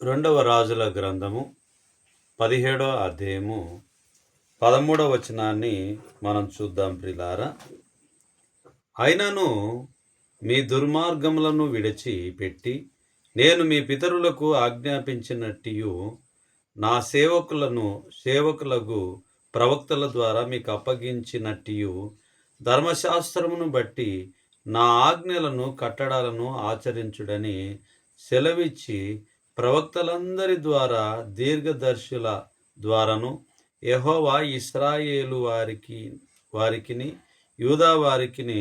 రెండవ రాజుల గ్రంథము పదిహేడవ అధ్యాయము పదమూడవ వచనాన్ని మనం చూద్దాం ప్రిలారా. అయినను మీ దుర్మార్గములను విడిచి పెట్టి నేను మీ పితరులకు ఆజ్ఞాపించినట్టు నా సేవకులను సేవకులకు ప్రవక్తల ద్వారా మీకు అప్పగించినట్టు ధర్మశాస్త్రమును బట్టి నా ఆజ్ఞలను కట్టడాలను ఆచరించుడని సెలవిచ్చి ప్రవక్తలందరి ద్వారా దీర్ఘదర్శుల ద్వారాను యహోవా ఇస్రాయేలు వారికి వారికిని యూదా వారికిని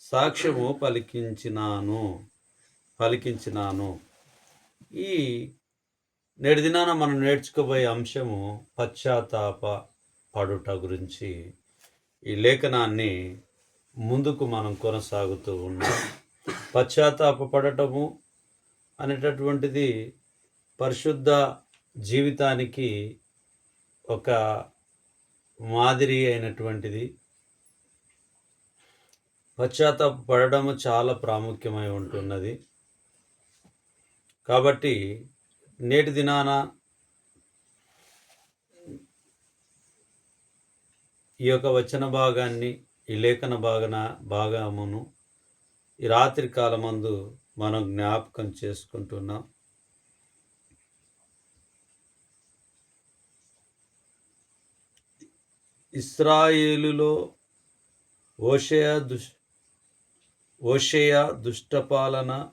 సాక్ష్యము పలికించినాను పలికించినాను. ఈ నేటి దినాన మనం నేర్చుకోబోయే అంశము పశ్చాత్తాప పడుట గురించి. ఈ లేఖనాన్ని ముందుకు మనం కొనసాగుతూ ఉన్నాం. పశ్చాత్తాప పడటము అనేటటువంటిది పరిశుద్ధ జీవితానికి ఒక మాదిరి అయినటువంటిది. పశ్చాత్తాప పడడము చాలా ప్రాముఖ్యమై ఉంటున్నది. కాబట్టి నేటి దినాన ఈ యొక్క వచన భాగాన్ని ఈ లేఖన భాగన భాగమును ఈ రాత్రి కాలమందు మనం జ్ఞాపకం చేసుకుంటున్నాం. ఇస్రాయేలులో ఓషయ దుష్ ఓషయ దుష్టపాలన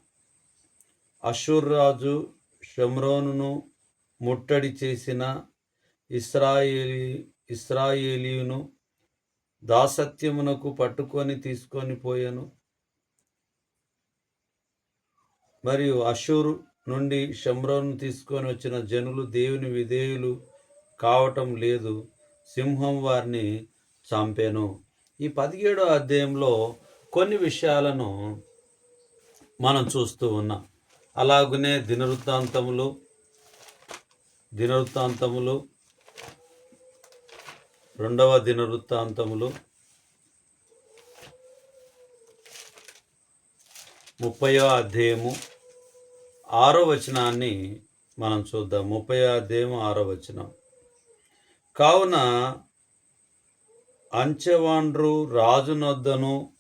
అషుర్రాజు షమ్రోనును ముట్టడి చేసిన ఇస్రాయేలీ ఇస్రాయేలీయును దాసత్యమునకు పట్టుకొని తీసుకొని పోయాను. మరియు అషూరు నుండి షమ్రోను తీసుకొని వచ్చిన జనులు దేవుని విధేయులు కావటం లేదు. సింహం వారిని చంపాను. ఈ పదిహేడో అధ్యాయంలో కొన్ని విషయాలను మనం చూస్తూ ఉన్నాం. అలాగనే దినవృత్తాంతములు దినవృత్తాంతములు రెండవ దినవృత్తాంతములు ముప్పయో అధ్యాయము ఆరో వచనాన్ని మనం చూద్దాం. ముప్పై అధ్యాయం ఆరో వచనం. కావున అంచెవాండ్రు రాజునొద్దను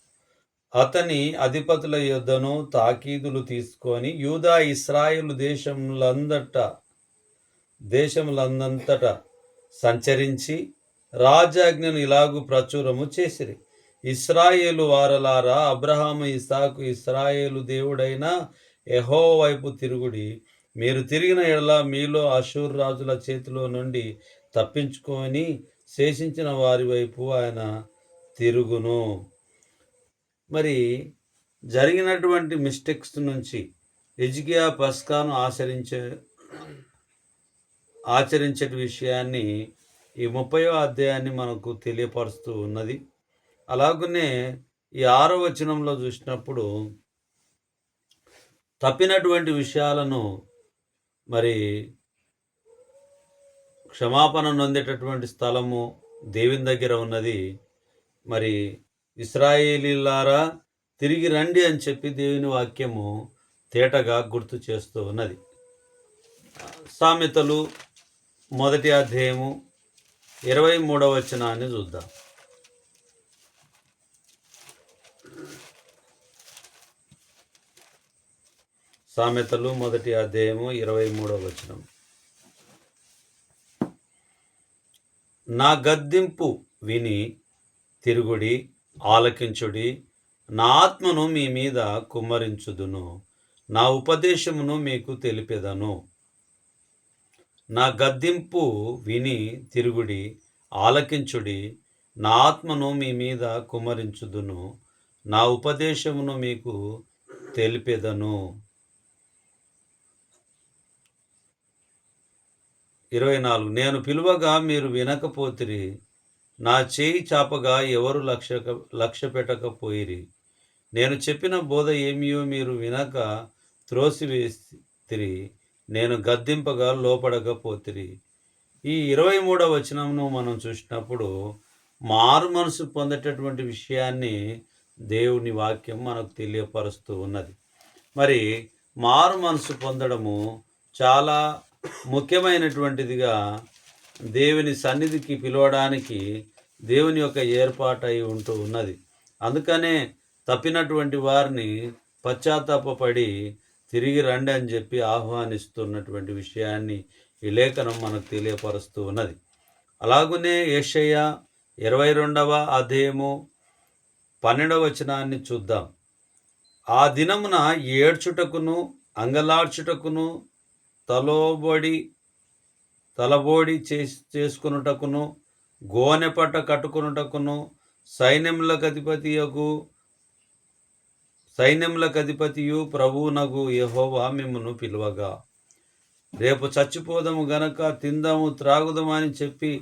అతని అధిపతుల యొద్దను తాకీదులు తీసుకొని యూదా ఇస్రాయిల్ దేశములందట దేశములందంతట సంచరించి రాజాజ్ఞను ఇలాగు ప్రచురము చేసిరి. ఇస్రాయేలు వారలారా అబ్రహాము ఇసాకు ఇస్రాయేలు దేవుడైన యహో వైపు తిరుగుడి. మీరు తిరిగిన ఎడల మీలో అషూర్ రాజుల చేతిలో నుండి తప్పించుకొని శేషించిన వారి వైపు ఆయన తిరుగును. మరి జరిగినటువంటి మిస్టేక్స్ నుంచి ఎజికియా పస్కాను ఆచరించే ఆచరించే విషయాన్ని ఈ ముప్పయో అధ్యాయాన్ని మనకు తెలియపరుస్తూ ఉన్నది. అలాగనే ఈ ఆరో వచనంలో చూసినప్పుడు తప్పినటువంటి విషయాలను మరి క్షమాపణ నొందేటటువంటి స్థలము దేవుని దగ్గర ఉన్నది. మరి ఇస్రాయేలీలారా తిరిగి రండి అని చెప్పి దేవుని వాక్యము తేటగా గుర్తు చేస్తూ ఉన్నది. సామెతలు మొదటి అధ్యాయము ఇరవై మూడవ వచనాన్ని చూద్దాం. సామెతలు మొదటి అధ్యాయము ఇరవై మూడవ వచనం. నా గద్దింపు విని తిరుగుడి ఆలకించుడి. నా ఆత్మను మీ మీద కుమ్మరించుదును. నా ఉపదేశమును మీకు తెలిపెదను. నా గద్దింపు విని తిరుగుడి ఆలకించుడి. నా ఆత్మను మీ మీద కుమ్మరించుదును. నా ఉపదేశమును మీకు తెలిపెదను. ఇరవై నాలుగు. నేను పిలువగా మీరు వినకపోతిరి నా చేయి చాపగా ఎవరు లక్ష్య లక్ష్య పెట్టకపోయిరి. నేను చెప్పిన బోధ ఏమియో మీరు వినక త్రోసివేస్తిరి నేను గద్దింపగా లోపడకపోతిరి. ఈ ఇరవై మూడవ వచనంను మనం చూసినప్పుడు మారు మనసు పొందేటటువంటి విషయాన్ని దేవుని వాక్యం మనకు తెలియపరుస్తూ ఉన్నది. మరి మారు మనసు పొందడము చాలా ముఖ్యమైనటువంటిదిగా దేవుని సన్నిధికి పిలవడానికి దేవుని యొక్క ఏర్పాటై ఉంటూ ఉన్నది. అందుకనే తప్పినటువంటి వారిని పశ్చాత్తాపడి తిరిగి రండి అని చెప్పి ఆహ్వానిస్తున్నటువంటి విషయాన్ని ఈ లేఖనం మనకు తెలియపరుస్తూ ఉన్నది. అలాగునే ఏషయ్య ఇరవై రెండవ అధ్యాయము పన్నెండవ వచనాన్ని చూద్దాం. ఆ దినమున ఏడ్చుటకును అంగలార్చుటకును తలోబడి తలబోడి చేసి చేసుకునుటకును గోనెపట్ట కట్టుకునుటకును సైన్యములకు అధిపతియగు సైన్యములకు అధిపతియు ప్రభువునగు యహోవా మిమ్మను పిలువగా. రేపు చచ్చిపోదము గనక తిందాము త్రాగుదామని చెప్పి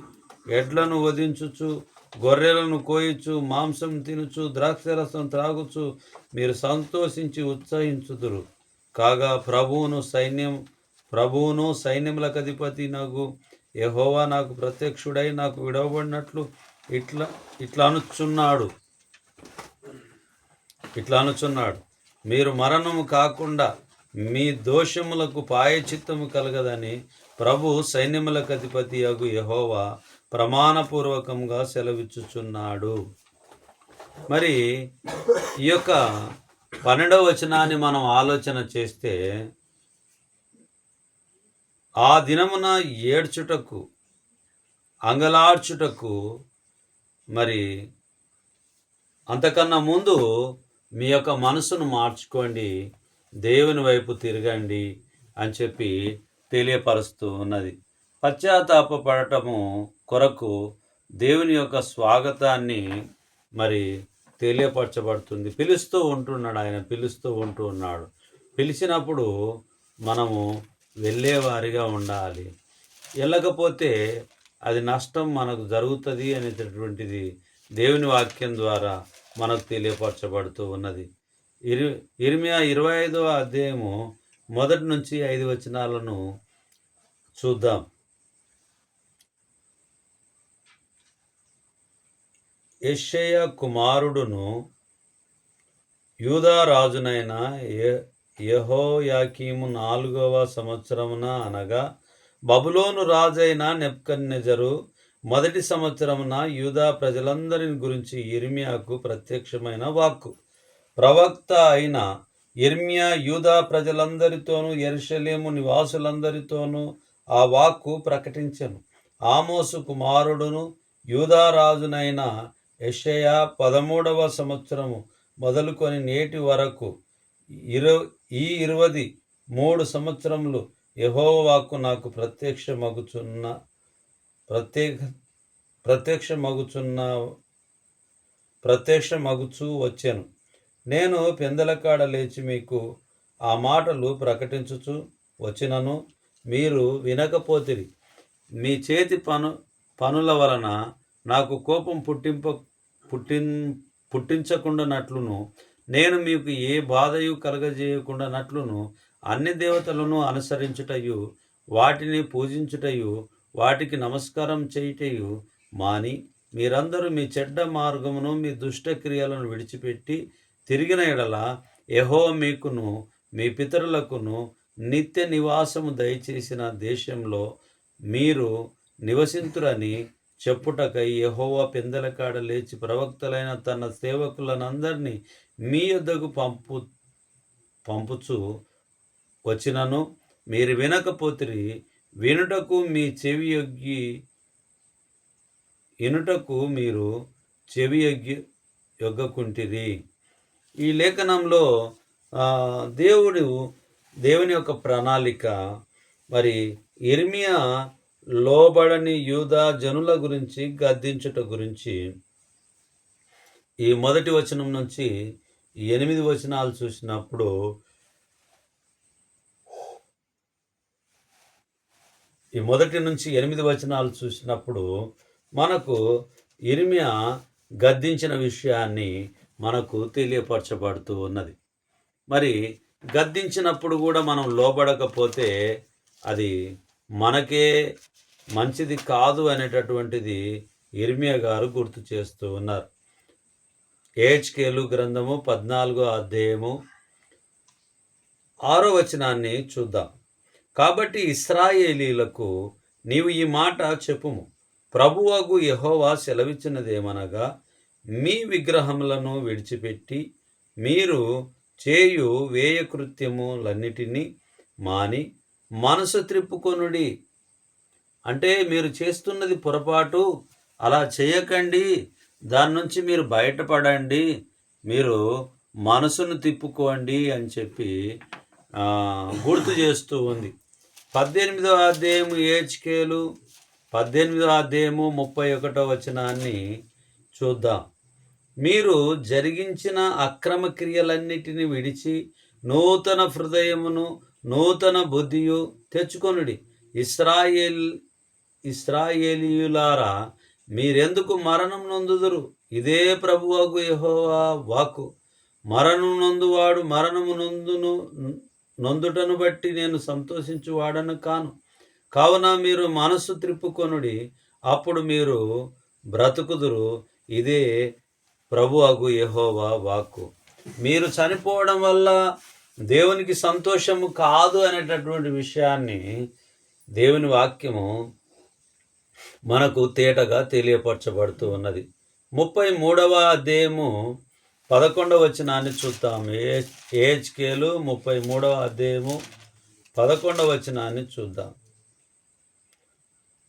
ఎడ్లను వధించుచు గొర్రెలను కోయచ్చు మాంసం తినుచు ద్రాక్షరసం త్రాగుచు మీరు సంతోషించి ఉత్సహించుదురు. కాగా ప్రభువును సైన్యం ప్రభువును సైన్యములకు అధిపతి నాకు యహోవా నాకు ప్రత్యక్షుడై నాకు విడవబడినట్లు ఇట్లా ఇట్లా అనుచున్నాడు. ఇట్లా అనుచున్నాడు. మీరు మరణము కాకుండా మీ దోషములకు పాయచిత్తము కలగదని ప్రభు సైన్యములకు అధిపతి అగు యహోవా ప్రమాణపూర్వకంగా సెలవిచ్చుచున్నాడు. మరి ఈ యొక్క పన్నెండవ వచనాన్ని మనం ఆలోచన చేస్తే ఆ దినమున ఏడ్చుటకు అంగలార్చుటకు మరి అంతకన్నా ముందు మీ యొక్క మనసును మార్చుకోండి దేవుని వైపు తిరగండి అని చెప్పి తెలియపరుస్తూ ఉన్నది. పశ్చాత్తాపడటము కొరకు దేవుని యొక్క స్వాగతాన్ని మరి తెలియపరచబడుతుంది. పిలుస్తూ ఉంటున్నాడు ఆయన పిలుస్తూ ఉంటూ ఉన్నాడు. పిలిచినప్పుడు మనము వెళ్ళేవారిగా ఉండాలి. వెళ్ళకపోతే అది నష్టం మనకు జరుగుతుంది అనేటటువంటిది దేవుని వాక్యం ద్వారా మనకు తెలియపరచబడుతూ ఉన్నది. ఇరు ఇరిమియా ఇరవై ఐదవ అధ్యాయము మొదటి నుంచి ఐదు వచనాలను చూద్దాం. యెషయ కుమారుడును యూదారాజునైన యహోయాకీము నాలుగవ సంవత్సరమున అనగా బబులోను రాజైన నెప్కన్నెజరు మొదటి సంవత్సరమున యూదా ప్రజలందరిని గురించి ఇర్మియాకు ప్రత్యక్షమైన వాక్కు. ప్రవక్త అయిన ఇర్మియా యూదా ప్రజలందరితోనూ ఎరుషలేము నివాసులందరితోనూ ఆ వాక్కు ప్రకటించెను. ఆమోసు కుమారుడును యూదా యషయా పదమూడవ సంవత్సరము మొదలుకొని నేటి వరకు ఇరవ ఈ ఇరవది మూడు సంవత్సరములు యహోవాకు నాకు నాకు ప్రత్యక్షమగుచున్న ప్రత్యేక ప్రత్యక్షమగుచున్న ప్రత్యక్షమగుచూ వచ్చాను. నేను పెందలకాడ లేచి మీకు ఆ మాటలు ప్రకటించుచు వచ్చినను. మీరు వినకపోతిరి. మీ చేతి పను పనుల వలన నాకు కోపం పుట్టింప పుట్టిన్ పుట్టించకుండానట్లును. నేను మీకు ఏ బాధయు కలగజేయకుండానట్లును అన్ని దేవతలను అనుసరించుటయు వాటిని పూజించుటయు వాటికి నమస్కారం చేయుటయు మాని మీరందరూ మీ చెడ్డ మార్గమును మీ దుష్టక్రియలను విడిచిపెట్టి తిరిగిన ఎడల ఎహో మీకును మీ పితరులకును నిత్య నివాసము దయచేసిన దేశంలో మీరు నివసింతురని చెప్పుటకై యహోవా పెందలకాడ లేచి ప్రవక్తలైన తన సేవకులనందరినీ మీ యొద్దకు పంపు పంపుచు వచ్చినను. మీరు వినకపోతిరి వినుటకు మీ చెవి యొగ్గి వినుటకు మీరు చెవి యొగ్గి యొగ్గకుంటిరి. ఈ లేఖనంలో దేవుడు దేవుని యొక్క ప్రణాళిక మరి ఇర్మియా లోబడని యూదా జనుల గురించి గద్దించుట గురించి ఈ మొదటి వచనం నుంచి ఎనిమిది వచనాలు చూసినప్పుడు ఈ మొదటి నుంచి ఎనిమిది వచనాలు చూసినప్పుడు మనకు ఇర్మియా గద్దించిన విషయాన్ని మనకు తెలియపరచబడుతూ ఉన్నది. మరి గద్దించినప్పుడు కూడా మనం లోబడకపోతే అది మనకే మంచిది కాదు అనేటటువంటిది ఇర్మియా గారు గుర్తు చేస్తూ ఉన్నారు. ఏహెచ్కేలు గ్రంథము పద్నాలుగో అధ్యాయము ఆరో వచనాన్ని చూద్దాం. కాబట్టి ఇస్రాయేలీలకు నీవు ఈ మాట చెప్పుము. ప్రభువగు యహోవా సెలవిచ్చినదేమనగా మీ విగ్రహములను విడిచిపెట్టి మీరు చేయు వేయకృత్యములన్నిటినీ మాని మనసు త్రిప్పుకొనుడి. అంటే మీరు చేస్తున్నది పొరపాటు అలా చేయకండి దాని నుంచి మీరు బయటపడండి మీరు మనసును తిప్పుకోండి అని చెప్పి గుర్తు చేస్తూ ఉంది. పద్దెనిమిదో అధ్యాయము ఏహెచ్కేలు పద్దెనిమిదో అధ్యాయము ముప్పై ఒకటో వచనాన్ని చూద్దాం. మీరు జరిగించిన అక్రమ క్రియలన్నిటిని విడిచి నూతన హృదయమును నూతన బుద్ధియు తెచ్చుకొనుడి. ఇస్రాయేల్ ఇస్రాయేలీయులారా మీరెందుకు మరణం నొందుదురు? ఇదే ప్రభువగు యహోవా వాక్కు. మరణం నొందువాడు మరణము నొందును నొందుటను బట్టి నేను సంతోషించువాడను కాను. కావున మీరు మనస్సు త్రిప్పుకొనుడి అప్పుడు మీరు బ్రతుకుదురు. ఇదే ప్రభు అగు యహోవా వాక్కు. మీరు చనిపోవడం వల్ల దేవునికి సంతోషము కాదు అనేటటువంటి విషయాన్ని దేవుని వాక్యము మనకు తేటగా తెలియపరచబడుతూ ఉన్నది. ముప్పై మూడవ అధ్యాయము పదకొండవ వచనాన్ని చూద్దాం. ఏ ఏహెచ్కేలు ముప్పై మూడవ అధ్యాయము పదకొండవ వచనాన్ని చూద్దాం.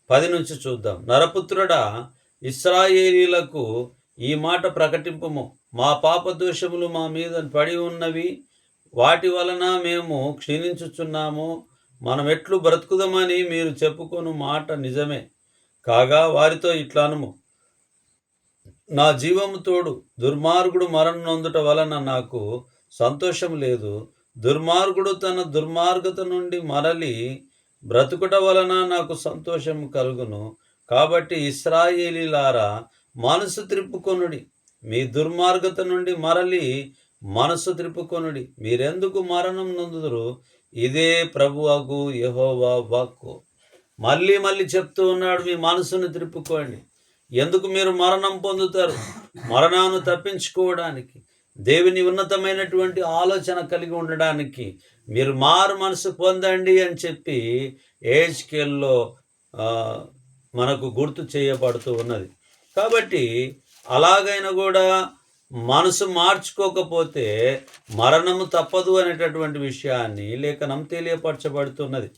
పది నుంచి చూద్దాం. నరపుత్రుడా ఇస్రాయేలీలకు ఈ మాట ప్రకటింపము. మా పాప దోషములు మా మీద పడి ఉన్నవి. వాటి వలన మేము క్షీణించుచున్నాము. మనం ఎట్లు బ్రతుకుదామని మీరు చెప్పుకొను మాట నిజమే. కాగా వారితో ఇట్లానుము. నా జీవము తోడు దుర్మార్గుడు మరణం నొందుట వలన నాకు సంతోషం లేదు. దుర్మార్గుడు తన దుర్మార్గత నుండి మరలి బ్రతుకుట వలన నాకు సంతోషం కలుగును. కాబట్టి ఇస్రాయేలీలారా మనసు త్రిప్పుకొనుడి. మీ దుర్మార్గత నుండి మరలి మనసు త్రిప్పుకొనుడి. మీరెందుకు మరణం నొందుదురు? ఇదే ప్రభువగు యెహోవా వాక్కు. మళ్ళీ మళ్ళీ చెప్తూ ఉన్నాడు మీ మనసును తిరుపుకోండి. ఎందుకు మీరు మరణం పొందుతారు? మరణాన్ని తప్పించుకోవడానికి దేవుని ఉన్నతమైనటువంటి ఆలోచన కలిగి ఉండడానికి మీరు మారు మనసు పొందండి అని చెప్పి ఏజ్కేల్లో మనకు గుర్తు చేయబడుతూ ఉన్నది. కాబట్టి అలాగైనా కూడా మనసు మార్చుకోకపోతే మరణము తప్పదు అనేటటువంటి విషయాన్ని లేఖనం తెలియపరచబడుతున్నది.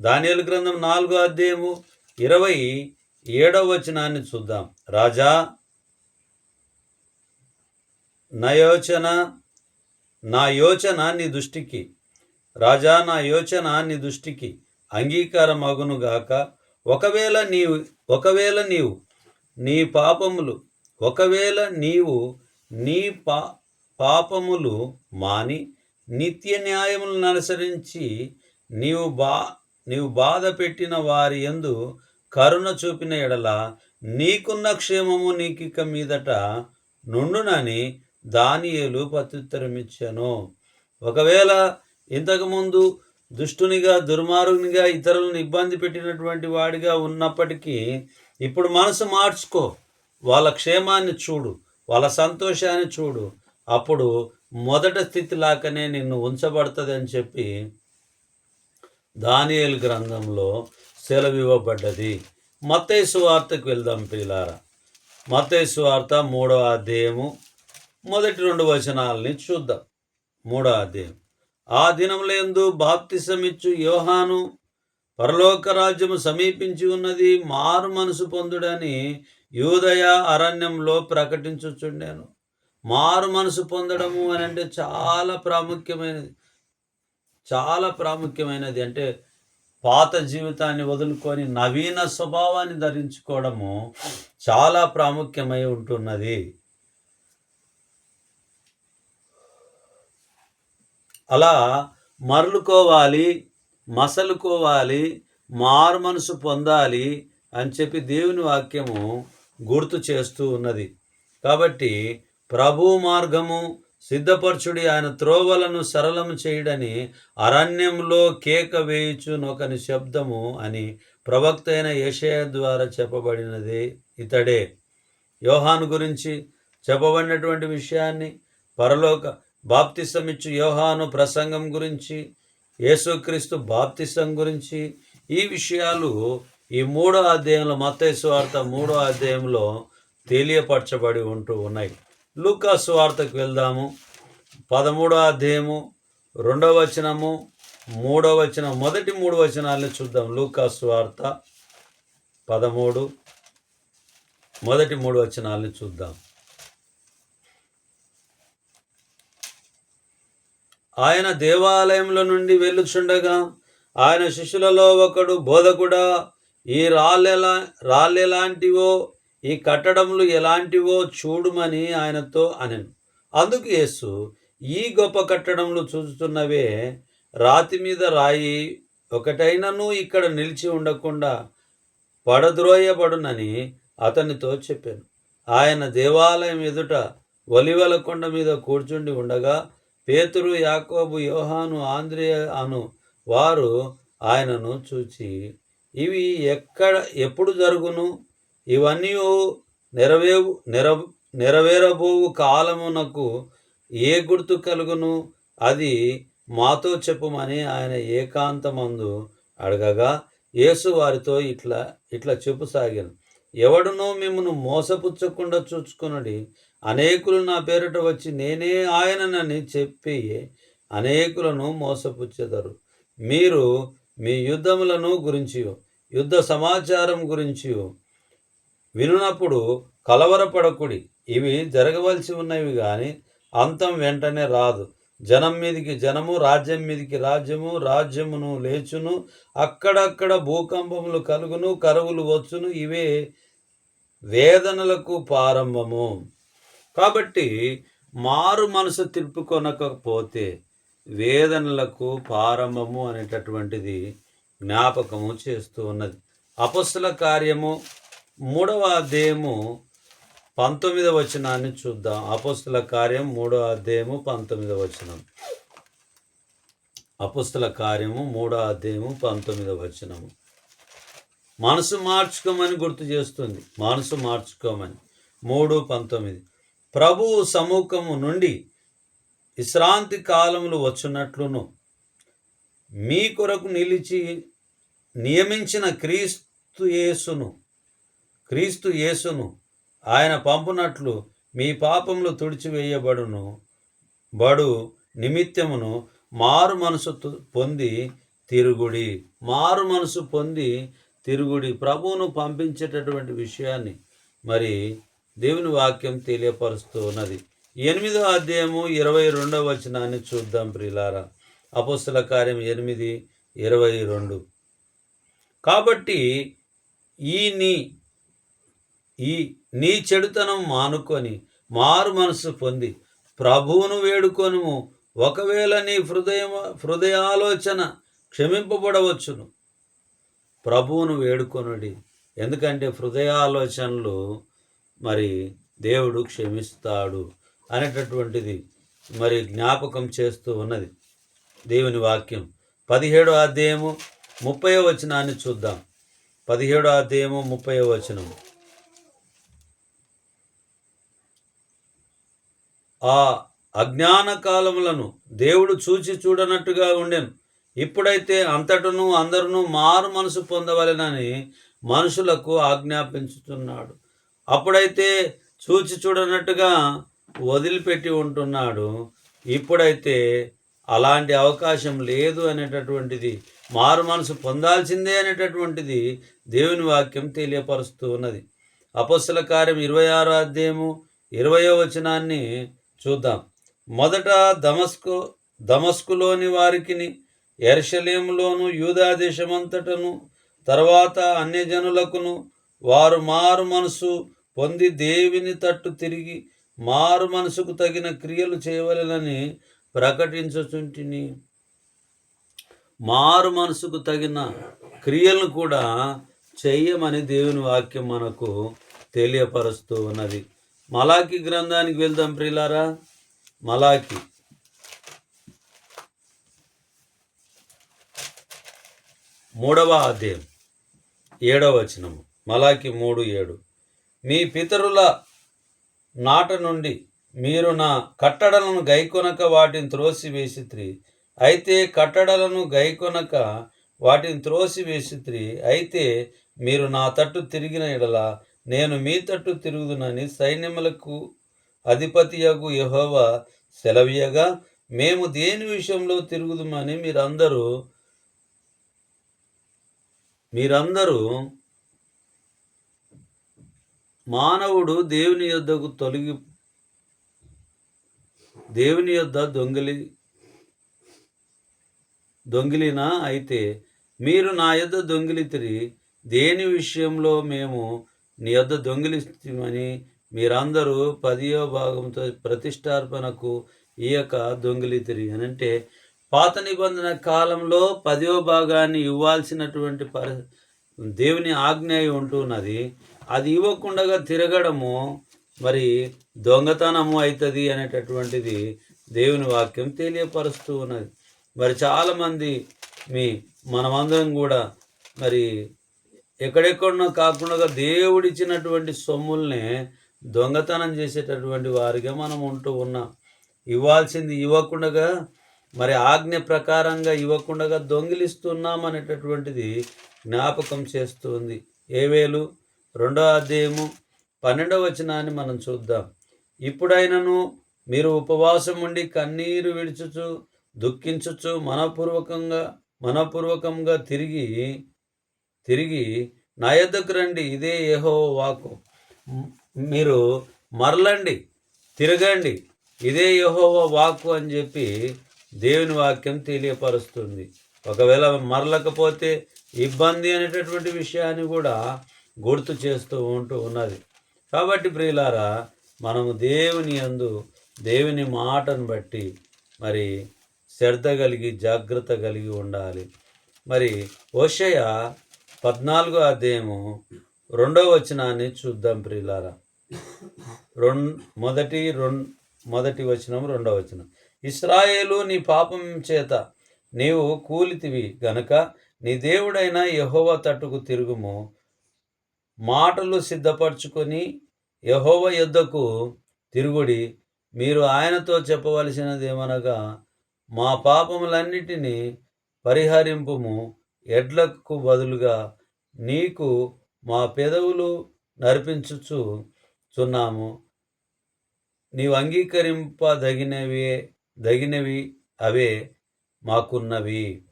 దానియలు గ్రంథం నాలుగో అధ్యాయము ఇరవై ఏడవ వచనాన్ని చూద్దాం. రాజా నా యోచన నా యోచన నీ దృష్టికి. రాజా నా యోచన నీ దృష్టికి అంగీకారం అగునుగాక ఒకవేళ నీవు ఒకవేళ నీవు నీ పాపములు ఒకవేళ నీవు నీ పా పాపములు మాని నిత్య న్యాయములను అనుసరించి నీవు బా నీవు బాధ పెట్టిన వారి యందు కరుణ చూపిన ఎడల నీకున్న క్షేమము నీకిక మీదట నుండునని దానియేలు ప్రత్యుత్తరమిచ్చాను. ఒకవేళ ఇంతకుముందు దుష్టునిగా దుర్మార్గునిగా ఇతరులను ఇబ్బంది పెట్టినటువంటి వాడిగా ఉన్నప్పటికీ ఇప్పుడు మనసు మార్చుకో. వాళ్ళ క్షేమాన్ని చూడు వాళ్ళ సంతోషాన్ని చూడు. అప్పుడు మొదట స్థితి లాగానే నిన్ను ఉంచబడుతుంది అని చెప్పి దానియేలు గ్రంథంలో సెలవివ్వబడ్డది. మతేసు వార్తకు వెళ్దాం పిల్లారా మతేసు వార్త మూడో అధ్యాయము మొదటి రెండు వచనాలని చూద్దాం. మూడో అధ్యాయం. ఆ దినములందు బాప్తిసమిచ్చు యోహాను పరలోక రాజ్యము సమీపించి ఉన్నది మారు మనసు పొందుడని యూదయ అరణ్యంలో ప్రకటించుచుండాను. మారు మనసు పొందడము అని అంటే చాలా ప్రాముఖ్యమైనది. చాలా ప్రాముఖ్యమైనది అంటే పాత జీవితాన్ని వదులుకొని నవీన స్వభావాన్ని ధరించుకోవడము చాలా ప్రాముఖ్యమై ఉంటున్నది. అలా మరలుకోవాలి మసలుకోవాలి మారు మనసు పొందాలి అని చెప్పి దేవుని వాక్యము గుర్తు చేస్తూ ఉన్నది. కాబట్టి ప్రభు మార్గము సిద్ధపరచుడి. ఆయన త్రోవలను సరళము చేయడని అరణ్యంలో కేక వేయుచు నొకని శబ్దము అని ప్రవక్త అయిన యషయ ద్వారా చెప్పబడినది ఇతడే. యోహాను గురించి చెప్పబడినటువంటి విషయాన్ని పరలోక బాప్తిసమిచ్చు యోహాను ప్రసంగం గురించి యేసుక్రీస్తు బాప్తిసం గురించి ఈ విషయాలు ఈ మూడో అధ్యాయంలో మతేశ్వార్త మూడో అధ్యాయంలో తెలియపరచబడి ఉంటూ ఉన్నాయి. లూకా సువార్తకు వెళ్దాము. పదమూడో అధ్యాయము రెండవ వచనము మూడో వచనం మొదటి మూడు వచనాలను చూద్దాం. లూకా సువార్త పదమూడు మొదటి మూడు వచనాలను చూద్దాం. ఆయన దేవాలయంలో నుండి వెళ్ళుచుండగా ఆయన శిష్యులలో ఒకడు బోధకుడా ఈ రాళ్ళెలా రాళ్ళెలాంటివో ఈ కట్టడములు ఎలాంటివో చూడుమని ఆయనతో అనెను. అందుకు యేసు ఈ గొప్ప కట్టడములు చూస్తున్నవే రాతి మీద రాయి ఒకటైనను ఇక్కడ నిలిచి ఉండకుండా పడద్రోయబడునని అతనితో చెప్పాను. ఆయన దేవాలయం ఎదుట ఒలివల కొండ మీద కూర్చుండి ఉండగా పేతురు యాకోబు యోహాను ఆంద్రియ అను వారు ఆయనను చూచి ఇవి ఎక్కడ ఎప్పుడు జరుగును? ఇవన్నీ నెరవేవు నెర నెరవేరబోవు కాలమునకు ఏ గుర్తు కలుగును? అది మాతో చెప్పుమని ఆయన ఏకాంతమందు అడగగా యేసు వారితో ఇట్లా ఇట్లా చెప్పుసాగాను. ఎవడునో మిమ్మను మోసపుచ్చకుండా చూచుకునడి అనేకులు నా పేరిట వచ్చి నేనే ఆయననని చెప్పి అనేకులను మోసపుచ్చెదరు. మీరు మీ యుద్ధములను గురించి యుద్ధ సమాచారం గురించి వినునప్పుడు కలవరపడకుడి. ఇవి జరగవలసి ఉన్నవి కానీ అంతం వెంటనే రాదు. జనం మీదికి జనము రాజ్యం మీదికి రాజ్యము రాజ్యమును లేచును అక్కడక్కడ భూకంపములు కలుగును కరువులు వచ్చును ఇవే వేదనలకు ప్రారంభము. కాబట్టి మారు మనసు తిప్పుకొనకపోతే వేదనలకు ప్రారంభము అనేటటువంటిది జ్ఞాపకము చేస్తూ ఉన్నది. అపస్సుల కార్యము మూడవ అధ్యాయము పంతొమ్మిదవ వచనాన్ని చూద్దాం. అపుస్తుల కార్యం మూడో అధ్యాయము పంతొమ్మిదవ వచనం. అపుస్తుల కార్యము మూడో అధ్యాయము పంతొమ్మిదవ వచనము. మనసు మార్చుకోమని గుర్తు చేస్తుంది. మనసు మార్చుకోమని. మూడు పంతొమ్మిది. ప్రభు సముఖము నుండి విశ్రాంతి కాలములు వచ్చున్నట్లును మీ కొరకు నిలిచి నియమించిన క్రీస్తు యేసును క్రీస్తు యేసును ఆయన పంపునట్లు మీ పాపములు తుడిచివేయబడును. బడు నిమిత్తమును మారు మనసు తు- పొంది తిరుగుడి. మారు మనసు పొంది తిరుగుడి. ప్రభువును పంపించేటటువంటి విషయాన్ని మరి దేవుని వాక్యం తెలియపరుస్తూ ఉన్నది ఎనిమిదో అధ్యాయము ఇరవై రెండవ వచనాన్ని చూద్దాం ప్రిలారా. అపోస్తుల కార్యం ఎనిమిది ఇరవై రెండు. కాబట్టి ఈ నీ ఈ నీ చెడుతనం మానుకొని మారు మనసు పొంది ప్రభువును వేడుకొనుము. ఒకవేళ నీ హృదయ హృదయాలోచన క్షమింపబడవచ్చును. ప్రభువును వేడుకొనుడి. ఎందుకంటే హృదయాలోచనలు మరి దేవుడు క్షమిస్తాడు అనేటటువంటిది మరి జ్ఞాపకం చేస్తూ ఉన్నది. దేవుని వాక్యం పదిహేడో అధ్యాయము ముప్పై వచనాన్ని చూద్దాం. పదిహేడో అధ్యాయము ముప్పై వచనము. ఆ అజ్ఞాన కాలములను దేవుడు చూచి చూడనట్టుగా ఉండెను. ఇప్పుడైతే అంతటను అందరును మారు మనసు పొందవలెనని మనుషులకు ఆజ్ఞాపించుతున్నాడు. అప్పుడైతే చూచి చూడనట్టుగా వదిలిపెట్టి ఉంటున్నాడు. ఇప్పుడైతే అలాంటి అవకాశం లేదు అనేటటువంటిది మారు మనసు పొందాల్సిందే అనేటటువంటిది దేవుని వాక్యం తెలియపరుస్తూ ఉన్నది. అపస్సుల కార్యం ఇరవై ఆరో అధ్యాయము ఇరవయో వచనాన్ని చూద్దాం. మొదట దమస్కు దమస్కులోని వారికిని ఎర్షలేములోను యూదా దేశమంతటను తర్వాత అన్యజనులకును వారు మారు మనసు పొంది దేవుని తట్టు తిరిగి మారు మనసుకు తగిన క్రియలు చేయవలెనని ప్రకటించుచుంటిని. మారు మనసుకు తగిన క్రియలను కూడా చెయ్యమని దేవుని వాక్యం మనకు తెలియపరుస్తూ ఉన్నది. మలాకి గ్రంథానికి వెళ్దాం ప్రిలారా మలాకి మూడవ అధ్యాయం. ఏడవ వచనము మలాకి మూడు ఏడు. మీ పితరుల నాట నుండి మీరు నా కట్టడలను గైకొనక వాటిని త్రోసివేసిత్రి. అయితే కట్టడలను గైకొనక వాటిని త్రోసివేసిత్రి. అయితే మీరు నా తట్టు తిరిగిన ఎడల నేను మీ తట్టు తిరుగుదునని సైన్యములకు అధిపతియగు యెహోవా సెలవీయగా మేము దేని విషయంలో తిరుగుదుమని మీరందరూ మీరందరూ మానవుడు దేవుని యొద్దకు తొలగి దేవుని యొద్ద దొంగిలి దొంగిలినా అయితే మీరు నా యొద్ద దొంగిలితిరి దేని విషయంలో మేము నీ యొద్ద దొంగిలిస్తామని మీరందరూ పదియో భాగంతో ప్రతిష్టార్పణకు ఈయక దొంగిలితిరి అని అంటే పాత నిబంధన కాలంలో పదో భాగాన్ని ఇవ్వాల్సినటువంటి పరి దేవుని ఆజ్ఞ ఉంటున్నది. అది ఇవ్వకుండా తిరగడము మరి దొంగతనము అవుతుంది అనేటటువంటిది దేవుని వాక్యం తెలియపరుస్తూ ఉన్నది. మరి చాలామంది మీ మనమందరం కూడా మరి ఎక్కడెక్కడనో కాకుండా దేవుడిచ్చినటువంటి సొమ్ముల్నే దొంగతనం చేసేటటువంటి వారిగా మనం ఉంటూ ఉన్నాం. ఇవ్వాల్సింది ఇవ్వకుండా మరి ఆజ్ఞ ప్రకారంగా ఇవ్వకుండా దొంగిలిస్తున్నాం అనేటటువంటిది జ్ఞాపకం చేస్తుంది ఏవేలు? రెండో అధ్యాయము పన్నెండవ వచనాన్ని మనం చూద్దాం. ఇప్పుడైనను మీరు ఉపవాసం ఉండి కన్నీరు విడుచుచు దుఃఖించుచు మనపూర్వకంగా మనపూర్వకంగా తిరిగి తిరిగి నా యొద్దకు రండి ఇదే ఏహో వాకు మీరు మరలండి తిరగండి ఇదే యహోవ వాక్కు అని చెప్పి దేవుని వాక్యం తెలియపరుస్తుంది. ఒకవేళ మరలకపోతే ఇబ్బంది అనేటటువంటి విషయాన్ని కూడా గుర్తు చేస్తూ ఉంటూ ఉన్నది. కాబట్టి ప్రియులారా మనము దేవుని యందు దేవుని మాటను బట్టి మరి శ్రద్ధ కలిగి జాగ్రత్త కలిగి ఉండాలి. మరి ఓషయ పద్నాలుగో అధ్యాయము రెండో వచనాన్ని చూద్దాం ప్రియులారా. రెండు మొదటి రెండు మొదటి వచనం రెండో వచనం. ఇస్రాయేలు నీ పాపం చేత నీవు కూలితివి గనక నీ దేవుడైన యహోవ తట్టుకు తిరుగుము. మాటలు సిద్ధపరచుకొని యహోవ యుద్ధకు తిరుగుడి. మీరు ఆయనతో చెప్పవలసినదేమనగా మా పాపములన్నిటినీ పరిహరింపుము. ఎడ్లకు బదులుగా నీకు మా పెదవులు నర్పించుచు చున్నాము నీవు అంగీకరింపదగినవి దగినవి అవే మాకున్నవి.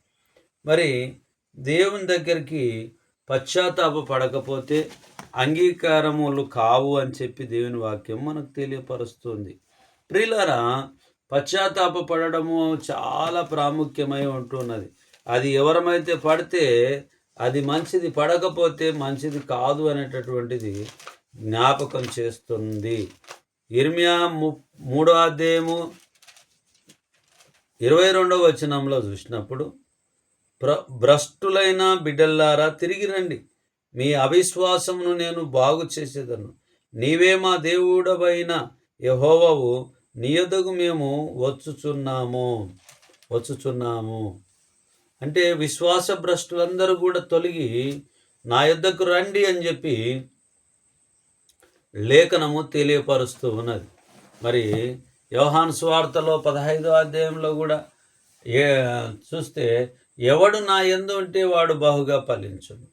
మరి దేవుని దగ్గరికి పశ్చాత్తాప పడకపోతే అంగీకారములు కావు అని చెప్పి దేవుని వాక్యం మనకు తెలియపరుస్తుంది. ప్రియులారా పశ్చాత్తాప పడడము చాలా ప్రాముఖ్యమై ఉంటున్నది. అది ఎవరమైతే పడితే అది మంచిది పడకపోతే మంచిది కాదు అనేటటువంటిది జ్ఞాపకం చేస్తుంది. ఇర్మియా ము మూడో అధ్యాయము ఇరవై రెండవ వచనంలో చూసినప్పుడు ప్ర భ్రష్టులైన బిడ్డల్లారా తిరిగి రండి. మీ అవిశ్వాసమును నేను బాగు చేసేదను. నీవే మా దేవుడవైన యహోవవు నీ యొద్దకు మేము వచ్చుచున్నాము వచ్చుచున్నాము. అంటే విశ్వాస భ్రష్టులందరూ కూడా తొలగి నా యొద్దకు రండి అని చెప్పి లేఖనము తెలియపరుస్తూ ఉన్నది. మరి యోహాన్ స్వార్తలో పదహైదో అధ్యాయంలో కూడా ఏ చూస్తే ఎవడు నా ఎందు ఉంటే వాడు బహుగా ఫలించును.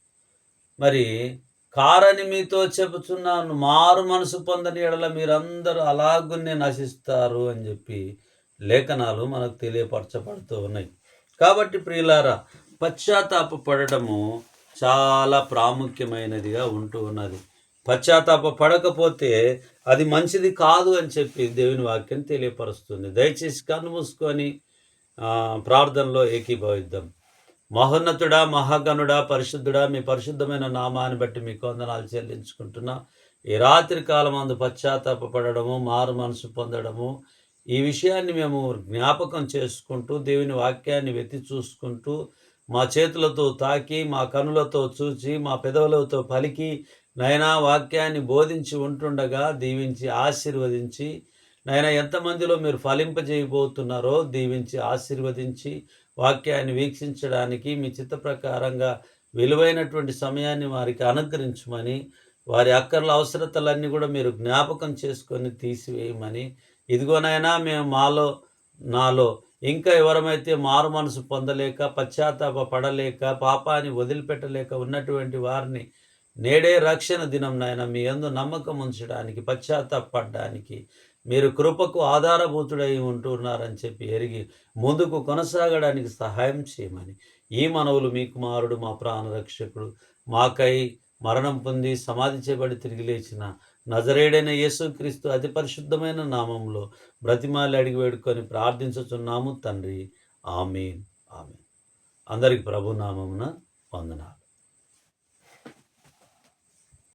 మరి కారని మీతో చెబుతున్నాను మారు మనసు పొందని ఎడల మీరందరూ అలాగునే నశిస్తారు అని చెప్పి లేఖనాలు మనకు తెలియపరచబడుతూ ఉన్నాయి. కాబట్టి ప్రియులారా పశ్చాత్తాప పడటము చాలా ప్రాముఖ్యమైనదిగా ఉంటూ ఉన్నది. పశ్చాత్తాప పడకపోతే అది మంచిది కాదు అని చెప్పి దేవుని వాక్యం తెలియపరుస్తుంది. దయచేసి కన్ను మూసుకొని ప్రార్థనలో ఏకీభవిద్దాం. మహోన్నతుడా మహాగణుడా పరిశుద్ధుడా మీ పరిశుద్ధమైన నామాన్ని బట్టి మీ కొందనాలు చెల్లించుకుంటున్నా. ఈ రాత్రి కాలం అందు పశ్చాత్తాపడము మారు మనసు పొందడము ఈ విషయాన్ని మేము జ్ఞాపకం చేసుకుంటూ దేవుని వాక్యాన్ని వెతి చూసుకుంటూ మా చేతులతో తాకి మా కనులతో చూచి మా పెదవులతో పలికి నైనా వాక్యాన్ని బోధించి ఉంటుండగా దీవించి ఆశీర్వదించి నైనా ఎంతమందిలో మీరు ఫలింపజేయబోతున్నారో దీవించి ఆశీర్వదించి వాక్యాన్ని వీక్షించడానికి మీ చిత్త ప్రకారంగా విలువైనటువంటి సమయాన్ని వారికి అనుగ్రహించమని వారి అక్కర్ల అవసరతలన్నీ కూడా మీరు జ్ఞాపకం చేసుకొని తీసివేయమని ఇదిగోనైనా మేము మాలో నాలో ఇంకా ఎవరమైతే మారు మనసు పొందలేక పశ్చాత్తాప పడలేక పాపాన్ని వదిలిపెట్టలేక ఉన్నటువంటి వారిని నేడే రక్షణ దినం నాయన మీ యందు నమ్మకం ఉంచడానికి పశ్చాత్తాపడడానికి మీరు కృపకు ఆధారభూతుడై ఉంటున్నారని చెప్పి ఎరిగి ముందుకు కొనసాగడానికి సహాయం చేయమని ఈ మనవులు మీ కుమారుడు మా ప్రాణరక్షకుడు మాకై మరణం పొంది సమాధి చేయబడి తిరిగి లేచిన నజరేడైన యేసుక్రీస్తు అతి పరిశుద్ధమైన నామంలో బ్రతిమాలి అడిగి వేడుకొని ప్రార్థించుచున్నాము తండ్రి. ఆమెన్. ఆమెన్. అందరికి ప్రభు నామమున వందనాలు.